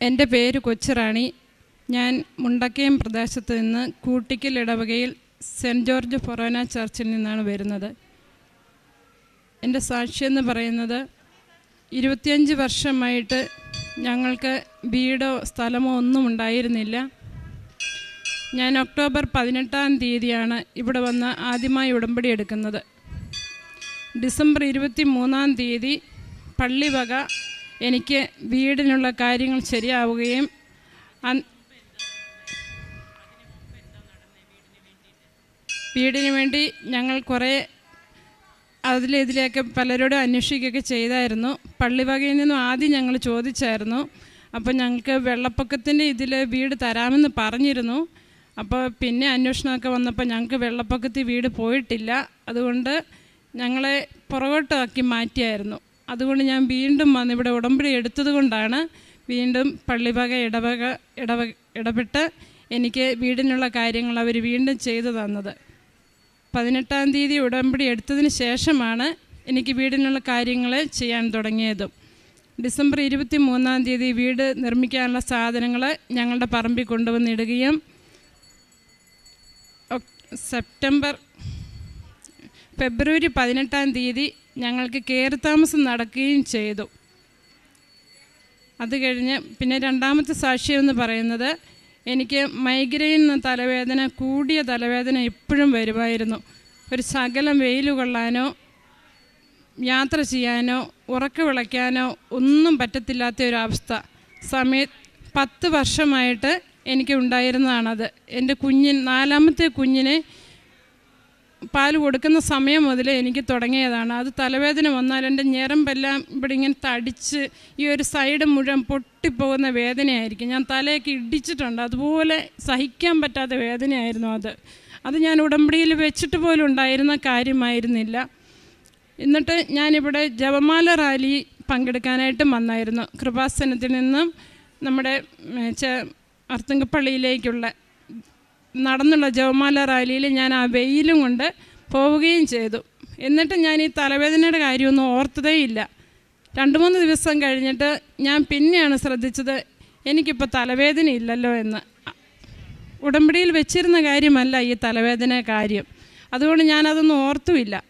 എന്റെ പേര് കൊച്ചുറാണി. ഞാൻ മുണ്ടക്കയം പ്രദേശത്ത് നിന്ന് കൂട്ടിക്കൽ ഇടവകയിൽ സെന്റ് ജോർജ് ഫൊറോന ചർച്ചിൽ നിന്നാണ് വരുന്നത്. എന്റെ സാക്ഷിയെന്ന് പറയുന്നത് ഇരുപത്തിയഞ്ച് വർഷമായിട്ട് ഞങ്ങൾക്ക് വീടോ സ്ഥലമോ ഒന്നും ഉണ്ടായിരുന്നില്ല. ഞാൻ ഒക്ടോബർ പതിനെട്ടാം തീയതിയാണ് ഇവിടെ വന്ന് ആദ്യമായി ഉടമ്പടി എടുക്കുന്നത്. ഡിസംബർ ഇരുപത്തി മൂന്നാം തീയതി പള്ളി വക എനിക്ക് വീടിനുള്ള കാര്യങ്ങൾ ശരിയാവുകയും വീടിന് വേണ്ടി ഞങ്ങൾ കുറേ അതിലിതിലെയൊക്കെ പലരോടും അന്വേഷിക്കുകയൊക്കെ ചെയ്തായിരുന്നു. പള്ളിവകയിൽ നിന്നും ആദ്യം ഞങ്ങൾ ചോദിച്ചായിരുന്നു. അപ്പോൾ ഞങ്ങൾക്ക് വെള്ളപ്പൊക്കത്തിന്റെ ഇതിൽ വീട് തരാമെന്ന് പറഞ്ഞിരുന്നു. അപ്പോൾ പിന്നെ അന്വേഷണമൊക്കെ വന്നപ്പോൾ ഞങ്ങൾക്ക് വെള്ളപ്പൊക്കത്തിൽ വീട് പോയിട്ടില്ല. അതുകൊണ്ട് ഞങ്ങളെ പുറകോട്ടാക്കി മാറ്റിയായിരുന്നു. അതുകൊണ്ട് ഞാൻ വീണ്ടും വന്ന് ഇവിടെ ഉടമ്പടി എടുത്തതുകൊണ്ടാണ് വീണ്ടും പള്ളിവക ഇടവക ഇടവ ഇടപെട്ട് എനിക്ക് വീടിനുള്ള കാര്യങ്ങൾ അവർ വീണ്ടും ചെയ്തു തന്നത്. പതിനെട്ടാം തീയതി ഉടമ്പടി എടുത്തതിന് ശേഷമാണ് എനിക്ക് വീടിനുള്ള കാര്യങ്ങൾ ചെയ്യാൻ തുടങ്ങിയതും. ഡിസംബർ ഇരുപത്തി മൂന്നാം തീയതി വീട് നിർമ്മിക്കാനുള്ള സാധനങ്ങൾ ഞങ്ങളുടെ പറമ്പിൽ കൊണ്ടുവന്നിടുകയും സെപ്റ്റംബർ ഫെബ്രുവരി പതിനെട്ടാം തീയതി ഞങ്ങൾക്ക് കയറിത്താമസം നടക്കുകയും ചെയ്തു. അത് കഴിഞ്ഞ് പിന്നെ രണ്ടാമത്തെ സാക്ഷ്യം എന്ന് പറയുന്നത് എനിക്ക് മൈഗ്രെയിൻ എന്ന തലവേദന കൂടിയ തലവേദന എപ്പോഴും വരുമായിരുന്നു. ഒരു ശകലം വെയിൽ കൊള്ളാനോ യാത്ര ചെയ്യാനോ ഉറക്ക വിളയ്ക്കാനോ ഒന്നും പറ്റത്തില്ലാത്ത ഒരു അവസ്ഥ. സമയ പത്ത് വർഷമായിട്ട് എനിക്ക് ഉണ്ടായിരുന്നതാണത്. എന്റെ കുഞ്ഞിൻ നാലാമത്തെ കുഞ്ഞിനെ പാൽ കൊടുക്കുന്ന സമയം മുതൽ എനിക്ക് തുടങ്ങിയതാണ്. അത് തലവേദന വന്നാൽ എന്റെ ഞരമ്പെല്ലാം ഇവിടെ ഇങ്ങനെ തടിച്ച് ഈ ഒരു സൈഡ് മുഴുവൻ പൊട്ടിപ്പോകുന്ന വേദനയായിരിക്കും. ഞാൻ തലയൊക്കെ ഇടിച്ചിട്ടുണ്ട്. അതുപോലെ സഹിക്കാൻ പറ്റാത്ത വേദനയായിരുന്നു അത്. അത് ഞാൻ ഉടമ്പടിയിൽ വെച്ചിട്ട് പോലും ഉണ്ടായിരുന്ന കാര്യമായിരുന്നില്ല. എന്നിട്ട് ഞാനിവിടെ ജപമാല റാലി പങ്കെടുക്കാനായിട്ട് വന്നായിരുന്നു. കൃപാസനത്തിൽ നിന്നും നമ്മുടെ അർത്തുങ്കപ്പള്ളിയിലേക്കുള്ള നടന്നുള്ള ജവമാല റാലിയിൽ ഞാൻ ആ വെയിലും കൊണ്ട് പോവുകയും ചെയ്തു. എന്നിട്ട് ഞാൻ ഈ തലവേദനയുടെ കാര്യമൊന്നും ഓർത്തതേ ഇല്ല രണ്ട് മൂന്ന് ദിവസം കഴിഞ്ഞിട്ട് ഞാൻ പിന്നെയാണ് ശ്രദ്ധിച്ചത് എനിക്കിപ്പോൾ തലവേദന ഇല്ലല്ലോ എന്ന്. ഉടമ്പടിയിൽ വെച്ചിരുന്ന കാര്യമല്ല ഈ തലവേദന കാര്യം. അതുകൊണ്ട് ഞാനതൊന്നും ഓർത്തുമില്ല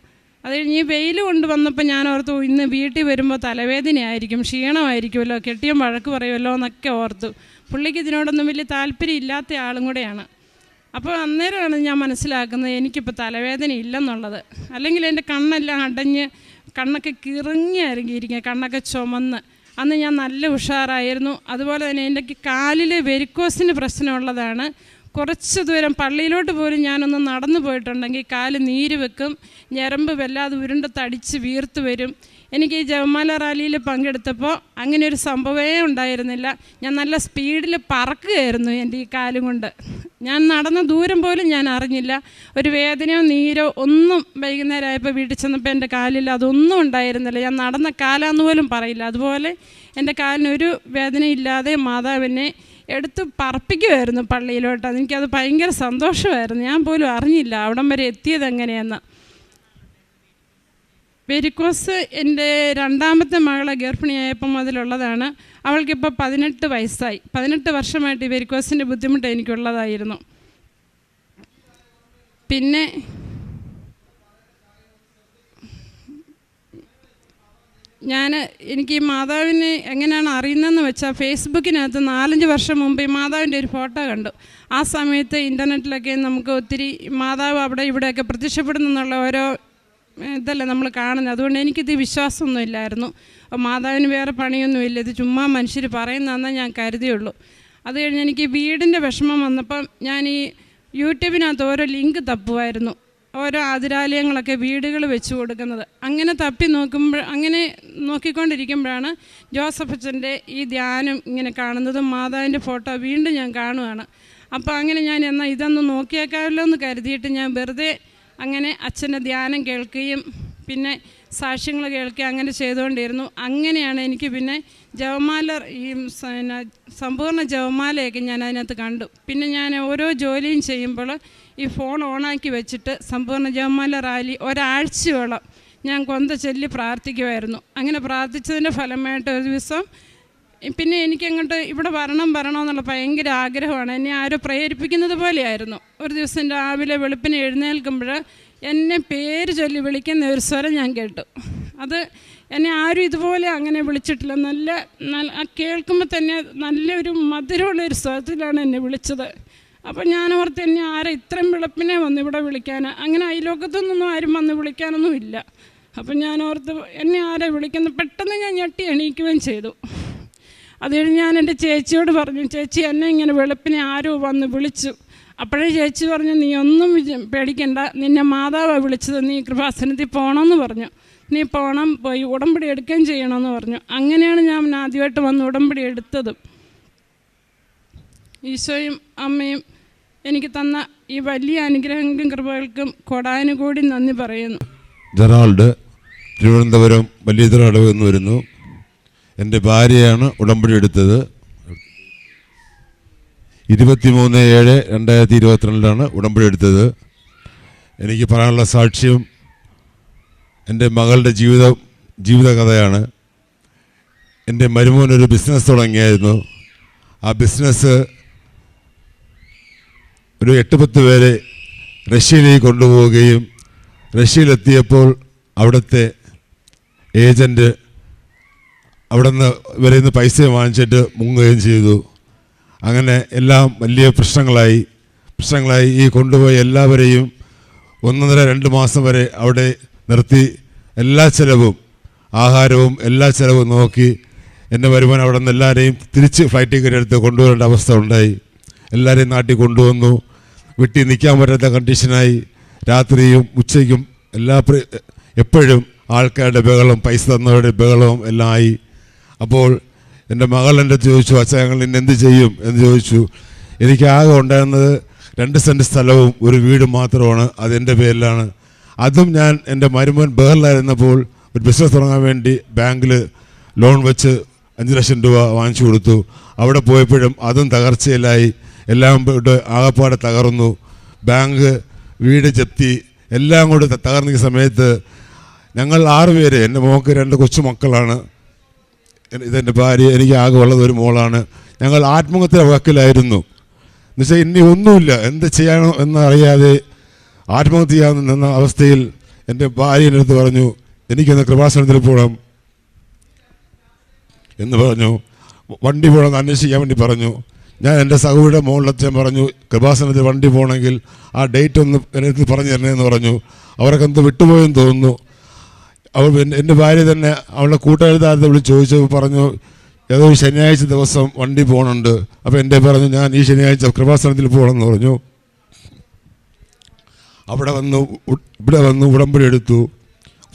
അത് കഴിഞ്ഞ് വെയിൽ കൊണ്ട് വന്നപ്പോൾ ഞാൻ ഓർത്തു ഇന്ന് വീട്ടിൽ വരുമ്പോൾ തലവേദനയായിരിക്കും ക്ഷീണമായിരിക്കുമല്ലോ കെട്ടിയും വഴക്ക് പറയുമല്ലോ എന്നൊക്കെ ഓർത്തു. പുള്ളിക്ക് ഇതിനോടൊന്നും വലിയ താല്പര്യം ഇല്ലാത്ത ആളും കൂടെയാണ്. അപ്പോൾ അന്നേരമാണ് ഞാൻ മനസ്സിലാക്കുന്നത് എനിക്കിപ്പോൾ തലവേദന ഇല്ലെന്നുള്ളത്. അല്ലെങ്കിൽ എന്റെ കണ്ണെല്ലാം അടഞ്ഞ് കണ്ണൊക്കെ കിറങ്ങിയായിരിക്കും കണ്ണൊക്കെ ചുമന്ന്. അന്ന് ഞാൻ നല്ല ഉഷാറായിരുന്നു. അതുപോലെ തന്നെ എന്റെ കാലിലെ വെരിക്കോസിന് പ്രശ്നമുള്ളതാണ്. കുറച്ച് ദൂരം പള്ളിയിലോട്ട് പോലും ഞാനൊന്ന് നടന്നു പോയിട്ടുണ്ടെങ്കിൽ കാൽ നീര് വെക്കും ഞരമ്പ് വല്ലാതെ ഉരുണ്ട് തടിച്ച് വീർത്ത് വരും. എനിക്ക് ഈ ജവമാല റാലിയിൽ പങ്കെടുത്തപ്പോൾ അങ്ങനെ ഒരു സംഭവമേ ഉണ്ടായിരുന്നില്ല. ഞാൻ നല്ല സ്പീഡിൽ പറക്കുകയായിരുന്നു എന്റെ ഈ കാലും കൊണ്ട്. ഞാൻ നടന്ന ദൂരം പോലും ഞാൻ അറിഞ്ഞില്ല. ഒരു വേദനയോ നീരോ ഒന്നും വൈകുന്നേരമായപ്പോൾ വീട്ടിൽ ചെന്നപ്പോൾ എന്റെ കാലിൽ അതൊന്നും ഉണ്ടായിരുന്നില്ല. ഞാൻ നടന്ന കാലാന്ന് പോലും പറയില്ല. അതുപോലെ എന്റെ കാലിനൊരു വേദനയില്ലാതെ മാതാവിനെ എടുത്ത് പറപ്പിക്കുമായിരുന്നു പള്ളിയിലോട്ട്. എനിക്കത് ഭയങ്കര സന്തോഷമായിരുന്നു. ഞാൻ പോലും അറിഞ്ഞില്ല അവിടം വരെ എത്തിയത് എങ്ങനെയെന്ന്. വെരിക്കോസ് എന്റെ രണ്ടാമത്തെ മകളെ ഗർഭിണിയായപ്പം മുതലുള്ളതാണ്. അവൾക്കിപ്പോൾ പതിനെട്ട് വയസ്സായി. പതിനെട്ട് വർഷമായിട്ട് ഈ വെരിക്കോസിന്റെ ബുദ്ധിമുട്ട് എനിക്കുള്ളതായിരുന്നു. പിന്നെ ഞാൻ എനിക്ക് ഈ മാതാവിനെ എങ്ങനെയാണ് അറിയുന്നതെന്ന് വെച്ചാൽ ഫേസ്ബുക്കിനകത്ത് നാലഞ്ച് വർഷം മുമ്പ് ഈ മാതാവിന്റെ ഒരു ഫോട്ടോ കണ്ടു. ആ സമയത്ത് ഇന്റർനെറ്റിലൊക്കെ നമുക്ക് ഒത്തിരി മാതാവ് അവിടെ ഇവിടെയൊക്കെ പ്രത്യക്ഷപ്പെടുന്നു എന്നുള്ള ഓരോ ഇതല്ല നമ്മൾ കാണുന്നത്. അതുകൊണ്ട് എനിക്കിത് വിശ്വാസമൊന്നും ഇല്ലായിരുന്നു. മാതാവിന് വേറെ പണിയൊന്നുമില്ല ഇത് ചുമ്മാ മനുഷ്യർ പറയുന്നതെന്നേ ഞാൻ കരുതിയുള്ളൂ. അത് കഴിഞ്ഞ് എനിക്ക് വീടിന്റെ വിഷമം വന്നപ്പം ഞാൻ ഈ യൂട്യൂബിനകത്ത് ഓരോ ലിങ്ക് തപ്പുമായിരുന്നു. ഓരോ ആതിരാലയങ്ങളൊക്കെ വീടുകൾ വെച്ചു കൊടുക്കുന്നത്. അങ്ങനെ തപ്പി നോക്കുമ്പോൾ അങ്ങനെ നോക്കിക്കൊണ്ടിരിക്കുമ്പോഴാണ് ജോസഫ് അച്ഛന്റെ ഈ ധ്യാനം ഇങ്ങനെ കാണുന്നതും മാതാവിന്റെ ഫോട്ടോ വീണ്ടും ഞാൻ കാണുകയാണ് അപ്പോൾ അങ്ങനെ ഞാൻ എന്നാൽ ഇതൊന്നും നോക്കിയേക്കാമല്ലോ എന്ന് കരുതിയിട്ട് ഞാൻ വെറുതെ അങ്ങനെ അച്ഛന്റെ ധ്യാനം കേൾക്കുകയും പിന്നെ സാക്ഷ്യങ്ങൾ കേൾക്കുക അങ്ങനെ ചെയ്തുകൊണ്ടിരുന്നു. അങ്ങനെയാണ് എനിക്ക് പിന്നെ ജവമാല ഈ പിന്നെ സമ്പൂർണ ജവമാലയൊക്കെ ഞാൻ അതിനകത്ത് കണ്ടു. പിന്നെ ഞാൻ ഓരോ ജോലിയും ചെയ്യുമ്പോൾ ഈ ഫോൺ ഓണാക്കി വെച്ചിട്ട് സമ്പൂർണ ജവമാല റാലി ഒരാഴ്ചയോളം ഞാൻ കൊന്ത ചൊല്ലി പ്രാർത്ഥിക്കുമായിരുന്നു അങ്ങനെ പ്രാർത്ഥിച്ചതിന്റെ ഫലമായിട്ട് ഒരു ദിവസം പിന്നെ എനിക്കങ്ങോട്ട് ഇവിടെ വരണം വരണം എന്നുള്ള ഭയങ്കര ആഗ്രഹമാണ്. എന്നെ ആരോ പ്രേരിപ്പിക്കുന്നത് പോലെയായിരുന്നു. ഒരു ദിവസം രാവിലെ വെളുപ്പിന് എഴുന്നേൽക്കുമ്പോൾ എന്നെ പേര് ചൊല്ലി വിളിക്കുന്ന ഒരു സ്വരം ഞാൻ കേട്ടു. അത് എന്നെ ആരും ഇതുപോലെ അങ്ങനെ വിളിച്ചിട്ടില്ല. നല്ല നല്ല കേൾക്കുമ്പോൾ തന്നെ നല്ലൊരു മധുരമുള്ള ഒരു സ്വരത്തിലാണ് എന്നെ വിളിച്ചത്. അപ്പോൾ ഞാൻ ഓർത്ത് എന്നെ ആരെ ഇത്രയും വിളപ്പിനെ വന്ന് ഇവിടെ വിളിക്കാൻ? അങ്ങനെ അയലോക്കത്തൊന്നും ആരും വന്ന് വിളിക്കാനൊന്നും ഇല്ല. അപ്പം ഞാൻ ഓർത്ത് എന്നെ ആരെ വിളിക്കുന്നു പെട്ടെന്ന് ഞാൻ ഞെട്ടി എണീക്കുകയും ചെയ്തു. അത് കഴിഞ്ഞ് ഞാൻ എന്റെ ചേച്ചിയോട് പറഞ്ഞു ചേച്ചി എന്നെ ഇങ്ങനെ വെളുപ്പിനെ ആരോ വന്ന് വിളിച്ചു. അപ്പോഴേ ചേച്ചി പറഞ്ഞു നീ ഒന്നും പേടിക്കണ്ട. നിന്നെ മാതാവ് വിളിച്ചത്. നീ കൃപാസനത്തിൽ പോകണമെന്ന് പറഞ്ഞു. നീ പോകണം പോയി ഉടമ്പടി എടുക്കുകയും ചെയ്യണമെന്ന് പറഞ്ഞു. അങ്ങനെയാണ് ഞാൻ ആദ്യമായിട്ട് വന്ന് ഉടമ്പടി എടുത്തത്. ഈശോയും അമ്മയും എനിക്ക് തന്ന ഈ വലിയ അനുഗ്രഹങ്ങൾക്കും കൃപകൾക്കും കൊടാനുകൂടി നന്ദി പറയുന്നു. ജെറാൾഡ് തിരുവനന്തപുരം വലിയ വലിയതിറടവ് എന്ന് വരുന്നു. എന്റെ ഭാര്യയാണ് ഉടമ്പടി എടുത്തത്. ഇരുപത്തിമൂന്ന് ഏഴ് രണ്ടായിരത്തി ഇരുപത്തിരണ്ടിലാണ് ഉടമ്പടി എടുത്തത്. എനിക്ക് പറയാനുള്ള സാക്ഷ്യം എന്റെ മകളുടെ ജീവിത ജീവിതകഥയാണ് എന്റെ മരുമോൻ ഒരു ബിസിനസ് തുടങ്ങിയായിരുന്നു. ആ ബിസിനസ് ഒരു എട്ട് പത്ത് പേരെ റഷ്യയിലേക്ക് കൊണ്ടുപോവുകയും റഷ്യയിലെത്തിയപ്പോൾ അവിടുത്തെ ഏജന്റ് അവിടെ നിന്ന് ഇവരെ നിന്ന് പൈസ വാങ്ങിച്ചിട്ട് മുങ്ങുകയും ചെയ്തു. അങ്ങനെ എല്ലാം വലിയ പ്രശ്നങ്ങളായി പ്രശ്നങ്ങളായി ഈ കൊണ്ടുപോയ എല്ലാവരെയും ഒന്നര രണ്ട് മാസം വരെ അവിടെ നിർത്തി എല്ലാ ചിലവും ആഹാരവും എല്ലാ ചിലവും നോക്കി എന്റെ വരുമാനം അവിടെ നിന്ന് എല്ലാവരെയും തിരിച്ച് ഫ്ലൈറ്റ് ടിക്കറ്റ് എടുത്ത് കൊണ്ടുവരേണ്ട അവസ്ഥ ഉണ്ടായി. എല്ലാവരെയും നാട്ടിൽ കൊണ്ടുവന്നു. വീട്ടിൽ നിൽക്കാൻ പറ്റാത്ത കണ്ടീഷനായി രാത്രിയും ഉച്ചയ്ക്കും എല്ലാ എപ്പോഴും ആൾക്കാരുടെ ബഹളം പൈസ തന്നവരുടെ ബഹളവും എല്ലാം ആയി. അപ്പോൾ എന്റെ മകൾ എന്റെ ചോദിച്ചു അച്ഛാ ഞങ്ങൾ ഇന്ന് എന്ത് ചെയ്യും? എന്ന് ചോദിച്ചു. എനിക്ക് ആകെ ഉണ്ടായിരുന്നത് രണ്ട് സെന്റ് സ്ഥലവും ഒരു വീടും മാത്രമാണ്. അതെന്റെ പേരിലാണ്. അതും ഞാൻ എന്റെ മരുമോൻ ബഹറിലായിരുന്നപ്പോൾ ഒരു ബിസിനസ് തുടങ്ങാൻ വേണ്ടി ബാങ്കിൽ ലോൺ വെച്ച് അഞ്ച് ലക്ഷം രൂപ വാങ്ങിച്ചു കൊടുത്തു. അവിടെ പോയപ്പോഴും അതും തകർച്ചയിലായി. എല്ലാം ആകപ്പാടെ തകർന്നു. ബാങ്ക് വീട് ജപ്തി എല്ലാം കൂടെ തകർന്ന സമയത്ത് ഞങ്ങൾ ആറ് പേര് എന്റെ മോക്ക് രണ്ട് കൊച്ചു മക്കളാണ് ഇതെന്റെ ഭാര്യ എനിക്ക് ആകെ ഉള്ളത് ഒരു മോളാണ്. ഞങ്ങൾ ആത്മഹത്യ വക്കിലായിരുന്നു. എന്നുവെച്ചാൽ ഇനി ഒന്നുമില്ല. എന്ത് ചെയ്യണോ എന്നറിയാതെ ആത്മഹത്യ നിന്ന അവസ്ഥയിൽ എന്റെ ഭാര്യ എന്റെ പറഞ്ഞു എനിക്കൊന്ന് കൃപാസനത്തിൽ പോകണം എന്ന് പറഞ്ഞു. വണ്ടി പോകണം അന്വേഷിക്കാൻ വേണ്ടി പറഞ്ഞു. ഞാൻ എന്റെ സഹോയുടെ മുകളിലച്ഛൻ പറഞ്ഞു കൃപാസനത്തിൽ വണ്ടി പോകണമെങ്കിൽ ആ ഡേറ്റ് ഒന്ന് എന്റെ അടുത്ത് പറഞ്ഞു തരണേന്ന് പറഞ്ഞു. അവരൊക്കെ എന്തോ വിട്ടുപോയെന്ന് തോന്നുന്നു. അവൾ എന്റെ ഭാര്യ തന്നെ അവളുടെ കൂട്ടുകാരത്തെ വിളിച്ച് ചോദിച്ചപ്പോൾ പറഞ്ഞു ഏതോ ശനിയാഴ്ച ദിവസം വണ്ടി പോകണുണ്ട് അപ്പോൾ എന്റെ പറഞ്ഞു ഞാൻ ഈ ശനിയാഴ്ച കൃപാസനത്തിൽ പോകണമെന്ന് പറഞ്ഞു. അവിടെ വന്നു ഇവിടെ വന്ന് ഉടമ്പടി എടുത്തു.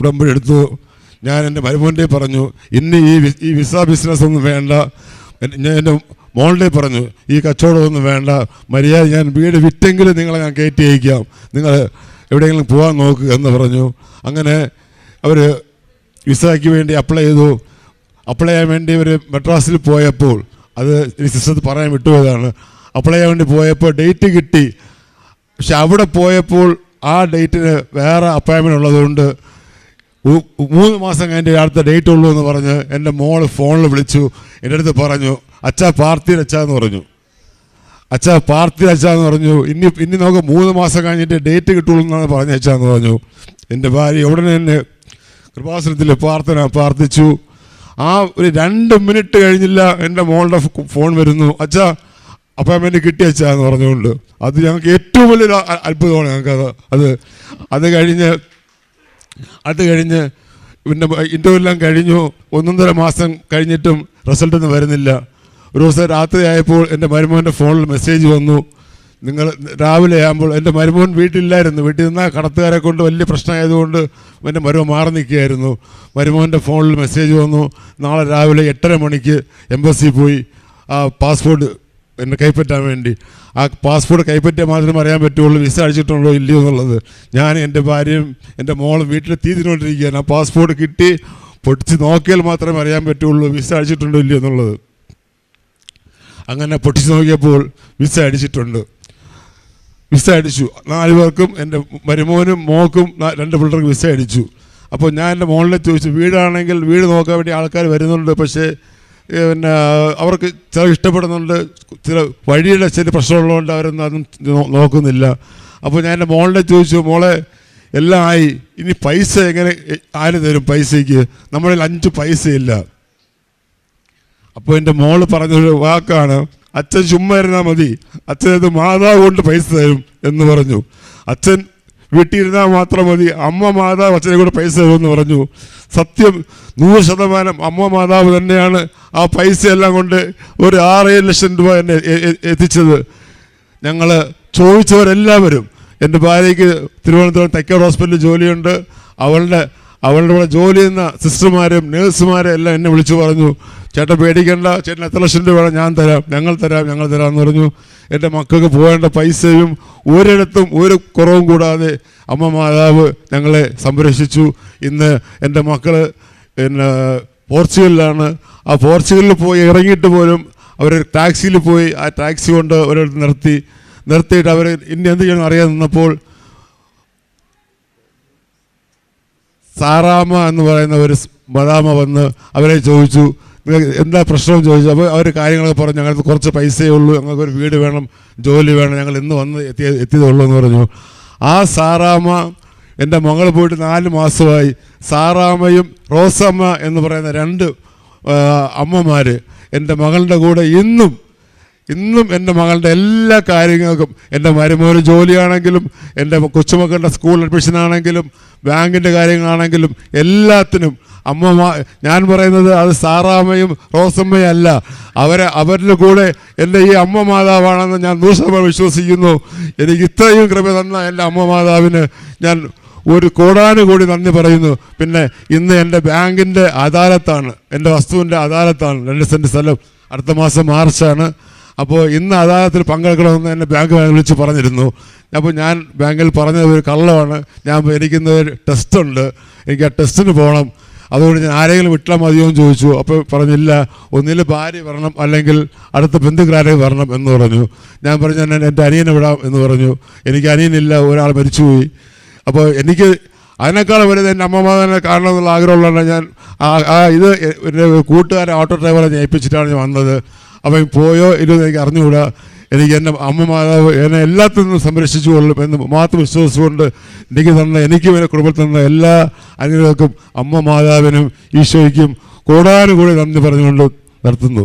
ഉടമ്പടി എടുത്തു. ഞാൻ എന്റെ മരുമോന്റെ പറഞ്ഞു ഇന്ന് ഈ ഈ വിസ ബിസിനസ് ഒന്നും വേണ്ട. ഞാൻ എന്റെ മോളുടെ പറഞ്ഞു ഈ കച്ചവടമൊന്നും വേണ്ട. മര്യാദ ഞാൻ വീട് വിറ്റെങ്കിലും നിങ്ങളെ ഞാൻ കയറ്റി അയക്കാം. നിങ്ങൾ എവിടെയെങ്കിലും പോകാൻ നോക്കുക എന്ന് പറഞ്ഞു. അങ്ങനെ അവർ വിസയ്ക്ക് വേണ്ടി അപ്ലൈ ചെയ്തു. അപ്ലൈ ചെയ്യാൻ വേണ്ടി ഇവർ മെഡ്രാസിൽ പോയപ്പോൾ അത് ഈ സിസ്റ്റത്തിൽ പറയാൻ വിട്ടുപോയതാണ്. അപ്ലൈ ചെയ്യാൻ വേണ്ടി പോയപ്പോൾ ഡേറ്റ് കിട്ടി. പക്ഷെ അവിടെ പോയപ്പോൾ ആ ഡേറ്റിന് വേറെ അപ്പോയിൻമെന്റ് ഉള്ളതുകൊണ്ട് മൂന്ന് മാസം കഴിഞ്ഞ് അടുത്ത ഡേറ്റ് ഉള്ളൂ എന്ന് പറഞ്ഞ് എന്റെ മോൾ ഫോണിൽ വിളിച്ചു. എന്റെ അടുത്ത് പറഞ്ഞു അച്ഛാ പാർത്തിയിൽ അച്ഛാ എന്ന് പറഞ്ഞു. അച്ഛാ പാർത്തിയിൽ അച്ഛാ എന്ന് പറഞ്ഞു. ഇനി ഇനി നമുക്ക് മൂന്ന് മാസം കഴിഞ്ഞിട്ട് ഡേറ്റ് കിട്ടുള്ളൂ എന്നാണ് പറഞ്ഞ അച്ഛാന്ന് പറഞ്ഞു. എന്റെ ഭാര്യ ഉടനെ തന്നെ കൃപാസനത്തിൽ പ്രാർത്ഥന പ്രാർത്ഥിച്ചു. ആ ഒരു രണ്ട് മിനിറ്റ് കഴിഞ്ഞില്ല എന്റെ മോളുടെ ഫോൺ വരുന്നു. അച്ഛാ അപ്പോയിൻമെന്റ് കിട്ടിയ അച്ഛാ എന്ന് പറഞ്ഞുകൊണ്ട്. അത് ഞങ്ങൾക്ക് ഏറ്റവും വലിയൊരു അത്ഭുതമാണ് ഞങ്ങൾക്ക് അത് അത് അത് കഴിഞ്ഞ് അത് കഴിഞ്ഞ് പിന്നെ ഇന്റർവ്യൂ എല്ലാം കഴിഞ്ഞു. ഒന്നൊന്നര മാസം കഴിഞ്ഞിട്ടും റിസൾട്ടൊന്നും വരുന്നില്ല. ഒരു ദിവസം രാത്രി ആയപ്പോൾ എന്റെ മരുമോന്റെ ഫോണിൽ മെസ്സേജ് വന്നു. നിങ്ങൾ രാവിലെ ആകുമ്പോൾ എന്റെ മരുമോൻ വീട്ടിലില്ലായിരുന്നു. വീട്ടിൽ നിന്നാൽ കടത്തുകാരെ കൊണ്ട് വലിയ പ്രശ്നമായതുകൊണ്ട് എന്റെ മരുമോൻ മാറി നിൽക്കുകയായിരുന്നു. മരുമോന്റെ ഫോണിൽ മെസ്സേജ് വന്നു. നാളെ രാവിലെ എട്ടര മണിക്ക് എംബസി പോയി ആ പാസ്പോർട്ട് എന്നെ കൈപ്പറ്റാൻ വേണ്ടി. ആ പാസ്പോർട്ട് കൈപ്പറ്റിയാൽ മാത്രമേ അറിയാൻ പറ്റുള്ളൂ. വിസ അടിച്ചിട്ടുണ്ടോ ഇല്ലയോ എന്നുള്ളത്. ഞാൻ എന്റെ ഭാര്യയും എന്റെ മോളും വീട്ടിൽ തീരുന്നുകൊണ്ടിരിക്കുകയാണ് ആ പാസ്പോർട്ട് കിട്ടി. പൊട്ടിച്ച് നോക്കിയാൽ മാത്രമേ അറിയാൻ പറ്റുള്ളൂ വിസ അടിച്ചിട്ടുണ്ടോ ഇല്ലയോ എന്നുള്ളത്. അങ്ങനെ പൊട്ടിച്ച് നോക്കിയപ്പോൾ വിസ അടിച്ചിട്ടുണ്ട്. വിസ അടിച്ചു. നാല് പേർക്കും എന്റെ മരുമോനും മോക്കും രണ്ട് പിള്ളേർക്ക് വിസ അടിച്ചു. അപ്പോൾ ഞാൻ എന്റെ മോളിനെ ചോദിച്ചു വീടാണെങ്കിൽ വീട് നോക്കാൻ വേണ്ടി ആൾക്കാർ വരുന്നുണ്ട് പക്ഷേ പിന്നെ അവർക്ക് ചില ഇഷ്ടപ്പെടുന്നുണ്ട് ചില വഴിയുടെ ചില പ്രശ്നമുള്ളതുകൊണ്ട് അവരൊന്നും അതും നോക്കുന്നില്ല. അപ്പോൾ ഞാൻ എന്റെ മോളിനെ ചോദിച്ചു മോളെ എല്ലാം ആയി. ഇനി പൈസ എങ്ങനെ ആര് തരും പൈസയ്ക്ക്? നമ്മളിൽ അഞ്ച് പൈസയില്ല. അപ്പോൾ എന്റെ മോൾ പറഞ്ഞൊരു വാക്കാണ് അച്ഛൻ ചുമ്മാ ഇരുന്നാൽ മതി. അച്ഛനത് മാതാവ് കൊണ്ട് പൈസ തരും എന്ന് പറഞ്ഞു. അച്ഛൻ വീട്ടിലിരുന്നാൽ മാത്രം മതി. അമ്മ മാതാവ് അച്ഛനെ കൂടെ പൈസ തരുമെന്ന് പറഞ്ഞു. സത്യം നൂറ് ശതമാനം അമ്മ മാതാവ് തന്നെയാണ് ആ പൈസ എല്ലാം കൊണ്ട് ഒരു ആറേഴ് ലക്ഷം രൂപ എന്നെ എത്തിച്ചത്. ഞങ്ങൾ ചോദിച്ചവരെല്ലാവരും. എന്റെ ഭാര്യയ്ക്ക് തിരുവനന്തപുരം തെക്കോട് ഹോസ്പിറ്റലിൽ ജോലിയുണ്ട്. അവളുടെ അവളുടെ കൂടെ ജോലി ചെയ്യുന്ന സിസ്റ്റർമാരും നേഴ്സുമാരും എല്ലാം എന്നെ വിളിച്ചു പറഞ്ഞു ചേട്ടൻ പേടിക്കണ്ട ചേട്ടൻ എത്ര ലക്ഷം രൂപ ഞാൻ തരാം ഞങ്ങൾ തരാം ഞങ്ങൾ തരാം എന്ന് പറഞ്ഞു. എന്റെ മക്കൾക്ക് പോകേണ്ട പൈസയും ഒരിടത്തും ഒരു കുറവും കൂടാതെ അമ്മ മാതാവ് ഞങ്ങളെ സംരക്ഷിച്ചു. ഇന്ന് എന്റെ മക്കൾ പിന്നെ പോർച്ചുഗലിലാണ്. ആ പോർച്ചുഗലിൽ പോയി ഇറങ്ങിയിട്ട് പോലും അവർ ടാക്സിയിൽ പോയി ആ ടാക്സി കൊണ്ട് ഒരിടത്ത് നിർത്തി. നിർത്തിയിട്ട് അവർ ഇനി എന്ത് ചെയ്യണം അറിയാൻ നിന്നപ്പോൾ സാറാമ എന്ന് പറയുന്ന ഒരു മദാമ വന്ന് അവരെ ചോദിച്ചു "നിങ്ങൾക്ക് എന്താ പ്രശ്നം? ചോദിച്ചു. അപ്പോൾ അവർ കാര്യങ്ങളൊക്കെ പറഞ്ഞു ഞങ്ങൾക്ക് കുറച്ച് പൈസയേ ഉള്ളൂ ഞങ്ങൾക്ക് ഒരു വീട് വേണം ജോലി വേണം ഞങ്ങൾ ഇന്ന് വന്ന് എത്തിയ എത്തിയതേ ഉള്ളൂ എന്ന് പറഞ്ഞു. ആ സാറാമ്മ എന്റെ മകൾ പോയിട്ട് നാല് മാസമായി. സാറാമ്മയും റോസമ്മ എന്ന് പറയുന്ന രണ്ട് അമ്മമാർ എന്റെ മകളുടെ കൂടെ ഇന്നും ഇന്നും എന്റെ മകളുടെ എല്ലാ കാര്യങ്ങൾക്കും എന്റെ മരുമോന് ജോലിയാണെങ്കിലും എന്റെ കൊച്ചുമക്കളുടെ സ്കൂൾ അഡ്മിഷൻ ആണെങ്കിലും ബാങ്കിന്റെ കാര്യങ്ങളാണെങ്കിലും എല്ലാത്തിനും അമ്മ ഞാൻ പറയുന്നത് അത് സാറാമ്മയും റോസമ്മയും അല്ല. അവരെ അവരുടെ കൂടെ എന്റെ ഈ അമ്മ മാതാവാണെന്ന് ഞാൻ നൂറ് വിശ്വസിക്കുന്നു. എനിക്ക് ഇത്രയും കൃപ തന്ന എന്റെ അമ്മ മാതാവിന് ഞാൻ ഒരു കോടാനുകൂടി നന്ദി പറയുന്നു. പിന്നെ ഇന്ന് എന്റെ ബാങ്കിന്റെ അദാലത്താണ് എന്റെ വസ്തുവിന്റെ അദാലത്താണ്. രണ്ട് സെന്റ് സ്ഥലം അടുത്ത മാസം മാർച്ചാണ്. അപ്പോൾ ഇന്ന് അദാലത്തിൽ പങ്കെടുക്കണമെന്ന് എന്നെ ബാങ്ക് വിളിച്ച് പറഞ്ഞിരുന്നു. അപ്പോൾ ഞാൻ ബാങ്കിൽ പറഞ്ഞത് ഒരു കള്ളമാണ് ഞാൻ എനിക്കിന്ന് ഒരു ടെസ്റ്റ് ഉണ്ട്. എനിക്ക് ആ ടെസ്റ്റിന് പോകണം അതുകൊണ്ട് ഞാൻ ആരെങ്കിലും വിട്ടാൽ മതിയോ എന്ന് ചോദിച്ചു. അപ്പോൾ പറഞ്ഞില്ല. ഒന്നിൽ ഭാര്യ വരണം അല്ലെങ്കിൽ അടുത്ത ബന്ധുക്കാരെ വരണം എന്ന് പറഞ്ഞു. ഞാൻ പറഞ്ഞു ഞാൻ എന്റെ അനിയനെ വിടാം എന്ന് പറഞ്ഞു. എനിക്ക് അനിയനില്ല. ഒരാൾ മരിച്ചുപോയി. അപ്പോൾ എനിക്ക് അതിനേക്കാളും വലുത് എന്റെ അമ്മമാതനെ കാണണം എന്നുള്ള ആഗ്രഹമുള്ളതാണ് ഞാൻ ആ ഇത് എന്റെ കൂട്ടുകാരെ ഓട്ടോ ഡ്രൈവറെ ഏൽപ്പിച്ചിട്ടാണ് ഞാൻ വന്നത്. അവൻ പോയോ ഇല്ലെന്ന് എനിക്ക് അറിഞ്ഞുകൂടാ. എനിക്ക് എന്റെ അമ്മ മാതാവ് എന്നെ എല്ലാത്തിൽ നിന്നും സംരക്ഷിച്ചു കൊള്ളും എന്ന് മാത്രം വിശ്വസിച്ചുകൊണ്ട് എനിക്ക് തന്ന എനിക്കും എന്റെ കുടുംബത്തിൽ തന്ന എല്ലാ അനുഗ്രഹങ്ങൾക്കും അമ്മ മാതാവിനും ഈശോയ്ക്കും കൂടാനുകൂടി നന്ദി പറഞ്ഞുകൊണ്ട് നിർത്തുന്നു.